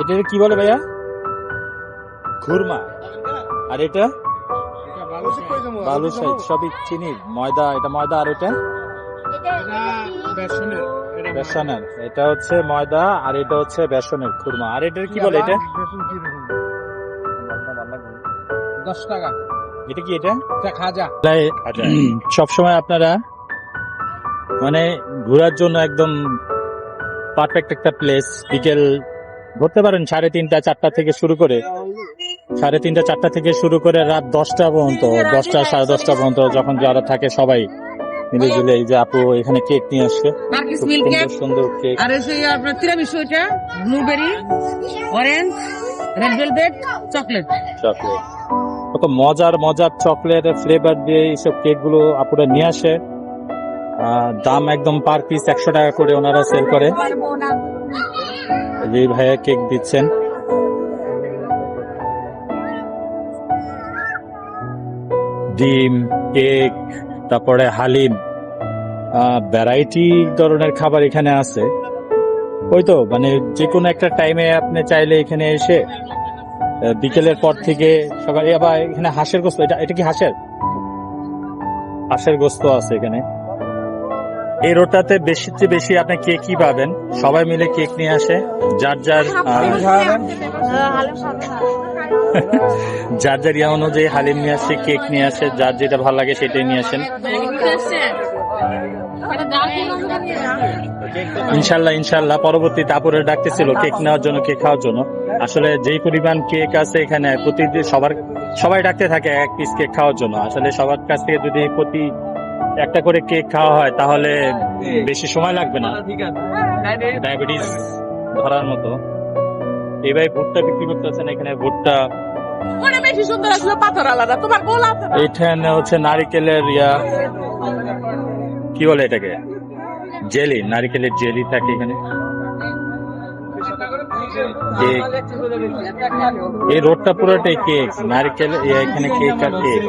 এটা কি বলে ভাইয়া? খুরমা। আর এটা? বালু সাইজ সবই চিনি ময়দা এটা ময়দা আর এটা? বেসনের এটা হচ্ছে ময়দা আর এটা হচ্ছে বেসনের খুরমা। আর এটা কি বলে এটা? দশ টাকা। এটা কি এটা? এটা খাজা। সব সময় আপনারা মানে ঘোরার জন্য একদম পারফেক্ট একটা প্লেস বিকেল ধরতে পারেন সাড়ে তিনটা চারটা থেকে শুরু করে সাড়ে তিনটা চারটা থেকে শুরু করে রাত দশটা পর্যন্ত দশটা সাড়ে দশটা পর্যন্ত যখন যারা থাকে সবাই মিলে জুলে এই যে আপু এখানে কেক নিয়ে আসছে। সুন্দর কেক। আর এসে আপনার তিরামিসু এটা blueberry orange red velvet chocolate chocolate কত মজার মজার চকলেট ফ্লেভার দিয়ে এইসব কেকগুলো আপুরা নিয়ে আসে। দাম একদম পার পিস একশো টাকা করে ওনারা সেল করে। যে ভাইয়া কেক দিচ্ছেন। ডিম, কেক, তারপরে হালিম। ভ্যারাইটি ধরনের খাবার এখানে আছে। ওই তো মানে যে কোনো একটা টাইমে আপনি চাইলে এখানে এসে বিকেলের পর থেকে সকালে আবার এখানে হাঁসের গোস্ত, এটা এটা কি হাঁসের? হাঁসের গোস্ত আছে এখানে। এই রোডটাতে বেশি চেয়ে বেশি আপনি কেক কি পাবেন? সবাই মিলে কেক নিয়ে আসে। যার যার যার যার ইয়া অনুযায়ী হালিম নিয়ে আসে কেক নিয়ে আসে যার যেটা ভালো লাগে সেটাই নিয়ে আসেন। ইনশাল্লাহ ইনশাল্লাহ। পরবর্তীতে আপুরে ডাকতেছিল কেক নেওয়ার জন্য কেক খাওয়ার জন্য। আসলে যেই পরিমাণ কেক আছে এখানে প্রতিদিন সবার সবাই ডাকতে থাকে এক পিস কেক খাওয়ার জন্য। আসলে সবার কাছ থেকে যদি প্রতি একটা করে কেক খাওয়া হয় তাহলে বেশি সময় লাগবে না। ডায়াবেটিস ধরার মতো। এবার ভুট্টা বিক্রি করতেছেন এখানে ভুট্টা। ওটা বেশি সুন্দর আসলে পাথর আলাদা তোমার গোলাপ এখানে হচ্ছে নারিকেলের ইয়া কি বলে এটাকে? জেলি নারিকেলের জেলি থাকে এখানে। কেক এই রোডটা পুরোটাই কেক, নারিকেল এখানে কেক আর কেক।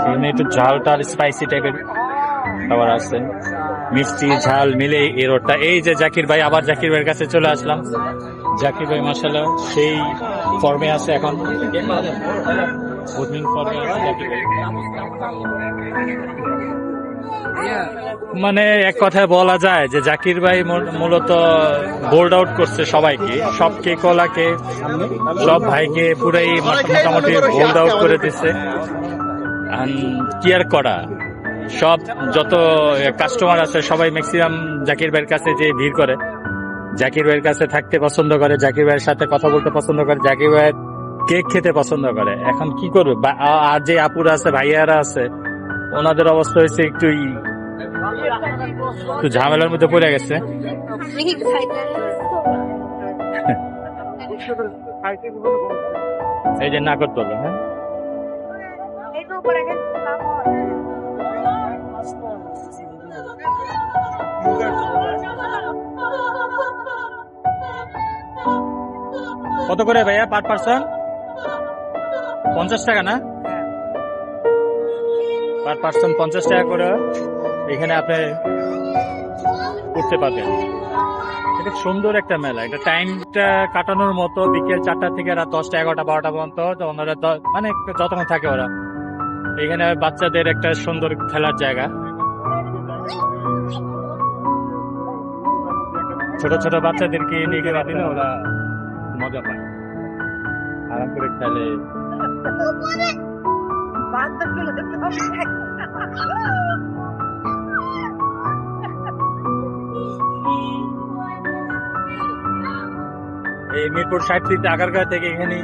এখানে একটু ঝালটা আর স্পাইসি টাইপের খাবার আছে। মিষ্টি, ঝাল মিলে এই রোডটা। এই যে জাকির ভাই, আবার জাকির ভাইয়ের কাছে চলে আসলাম। জাকির ভাই মাসাল্লাহ সেই ফর্মে আছে এখন। ফর্মে আছে জাকির ভাই। মানে এক কথায় বলা যায় যে জাকির ভাই মূলত বোল্ড আউট করছে সবাইকে। সব কেকওয়ালাকে সব ভাইকে পুরাই মোটামুটি বোল্ড আউট করে দিচ্ছে কি আর করা। সব যত কাস্টমার আছে, সবাই ম্যাক্সিমাম জাকির ভাইয়ের কাছে যে ভিড় করে। জাকির ভাইয়ের কাছে থাকতে পছন্দ করে, জাকির ভাইয়ের সাথে কথা বলতে পছন্দ করে, জাকির ভাইয়ের কেক খেতে পছন্দ করে। এখন কি করবে? আর যে আপুরা আছে, ভাইয়ারা আছে ওনাদের অবস্থা হয়েছে একটু একটু ঝামেলার মধ্যে পড়ে গেছে। এই যে না করতে হবে হ্যাঁ? কত করে ভাইয়া পার পার্সন? পঞ্চাশ টাকা না? পার পার্সন পঞ্চাশ টাকা করে এখানে আপনি করতে পারবেন। এটা সুন্দর একটা মেলা। এটা টাইমটা কাটানোর মতো বিকেল চারটা থেকে রাত দশটা, এগারোটা, বারোটা পর্যন্ত ওনারা মানে যতক্ষণ থাকে ওরা। এখানে বাচ্চাদের একটা সুন্দর খেলার জায়গা। ছোট ছোট বাচ্চাদেরকে নিয়ে দিলে ওরা মজা পায়। আরাম করে খেলে। এই মিরপুর ষাট থেকে আগারগাঁ থেকে এখানে